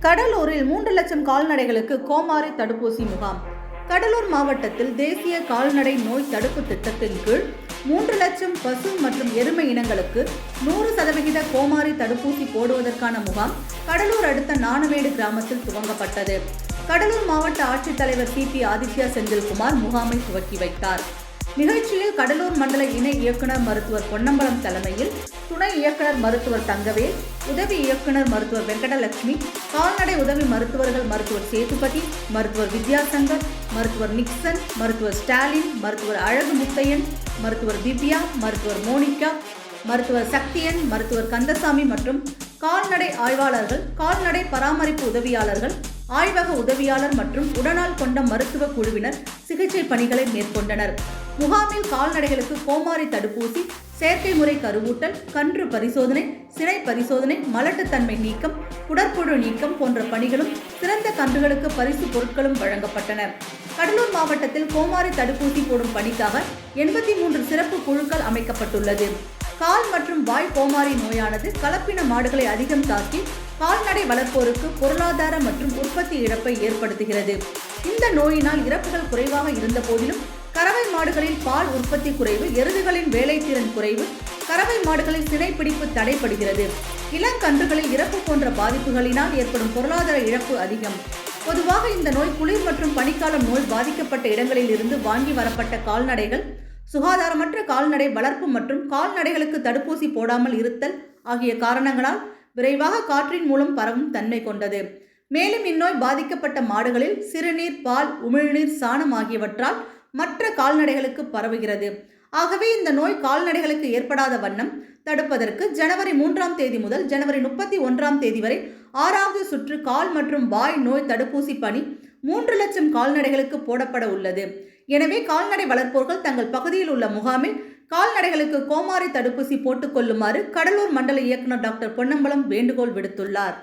கடலூரில் மூன்று லட்சம் கால்நடைகளுக்கு கோமாரி தடுப்பூசி முகாம். கடலூர் மாவட்டத்தில் தேசிய கால்நடை நோய் தடுப்பு திட்டத்தின் கீழ் மூன்று லட்சம் பசு மற்றும் எருமை இனங்களுக்கு நூறு சதவிகித கோமாரி தடுப்பூசி போடுவதற்கான முகாம் கடலூர் அடுத்த நாணவேடு கிராமத்தில் துவங்கப்பட்டது. கடலூர் மாவட்ட ஆட்சித்தலைவர் சி பி ஆதித்யா செந்தில்குமார் முகாமை துவக்கி வைத்தார். நிகழ்ச்சியில் கடலூர் மண்டல இணை இயக்குனர் மருத்துவர் பொன்னம்பலம் தலைமையில் துணை இயக்குனர் மருத்துவர் தங்கவேல் உதவி இயக்குனர் மருத்துவர் வெங்கடலட்சுமி கால்நடை உதவி மருத்துவர்கள் மருத்துவர் சேதுபதி மருத்துவர் வித்யாசங்கர் மருத்துவர் நிக்சன் மருத்துவர் ஸ்டாலின் மருத்துவர் அழகு முத்தையன் மருத்துவர் திவ்யா மருத்துவர் மோனிகா மருத்துவர் சக்தியன் மருத்துவர் கந்தசாமி மற்றும் கால்நடை ஆய்வாளர்கள் கால்நடை பராமரிப்பு உதவியாளர்கள் ஆய்வக உதவியாளர் மற்றும் உடனால் கொண்ட மருத்துவ குழுவினர் சிகிச்சை பணிகளை மேற்கொண்டனர். முகாமில் கால்நடைகளுக்கு கோமாரி தடுப்பூசி செயற்கை முறை கருவூட்டல் கன்று பரிசோதனை சினை பரிசோதனை மலட்டுத்தன்மை நீக்கம் குடற்புழு நீக்கம் போன்ற பணிகளும் சிறந்த கன்றுகளுக்கு பரிசு பொருட்களும் வழங்கப்பட்டன. கடலூர் மாவட்டத்தில் கோமாரி தடுப்பூசி போடும் பணிக்காக எண்பத்தி மூன்று சிறப்பு குழுக்கள் அமைக்கப்பட்டுள்ளது. கால் மற்றும் வாய் கோமாரி நோயானது கலப்பின மாடுகளை அதிகம் தாக்கி கால்நடை வளர்ப்போருக்கு பொருளாதார மற்றும் உற்பத்தி இழப்பை ஏற்படுத்துகிறது. இந்த நோயினால் இறப்புகள் குறைவாக இருந்த போதிலும் கறவை மாடுகளில் பால் உற்பத்தி குறைவு எருதுகளின் வேலைத்திறன் குறைவு கறவை மாடுகளில் சினைப்பிடிப்பு தடைப்படுகிறது இளங்கன்றுகளில் இறப்பு போன்ற பாதிப்புகளினால் ஏற்படும் பொருளாதார இழப்பு அதிகம். பொதுவாக இந்த நோய் குளிர் மற்றும் பனிக்காலம் நோய் பாதிக்கப்பட்ட இடங்களில் இருந்து வாங்கி வரப்பட்ட கால்நடைகள் சுகாதாரமற்ற கால்நடை வளர்ப்பு மற்றும் கால்நடைகளுக்கு தடுப்பூசி போடாமல் இருத்தல் ஆகிய காரணங்களால் விரைவாக காற்றின் மூலம் பரவும் தன்மை கொண்டது. மேலும் இந்நோய் பாதிக்கப்பட்ட மாடுகளில் சிறுநீர் பால் உமிழ்நீர் சாணம் ஆகியவற்றால் மற்ற கால்நடைகளுக்கு பரவுகிறது. ஆகவே இந்த நோய் கால்நடைகளுக்கு ஏற்படாத வண்ணம் தடுப்பதற்கு ஜனவரி மூன்றாம் தேதி முதல் ஜனவரி முப்பத்தி ஒன்றாம் தேதி வரை ஆறாவது சுற்று கால் மற்றும் வாய் நோய் தடுப்பூசி பணி மூன்று லட்சம் கால்நடைகளுக்கு போடப்பட உள்ளது. எனவே கால்நடை வளர்ப்போர்கள் தங்கள் பகுதியில் உள்ள முகாமில் கால்நடைகளுக்கு கோமாரி தடுப்பூசி போட்டுக் கொள்ளுமாறு கடலூர் மண்டல இயக்குநர் டாக்டர் பொன்னம்பலம் வேண்டுகோள் விடுத்துள்ளார்.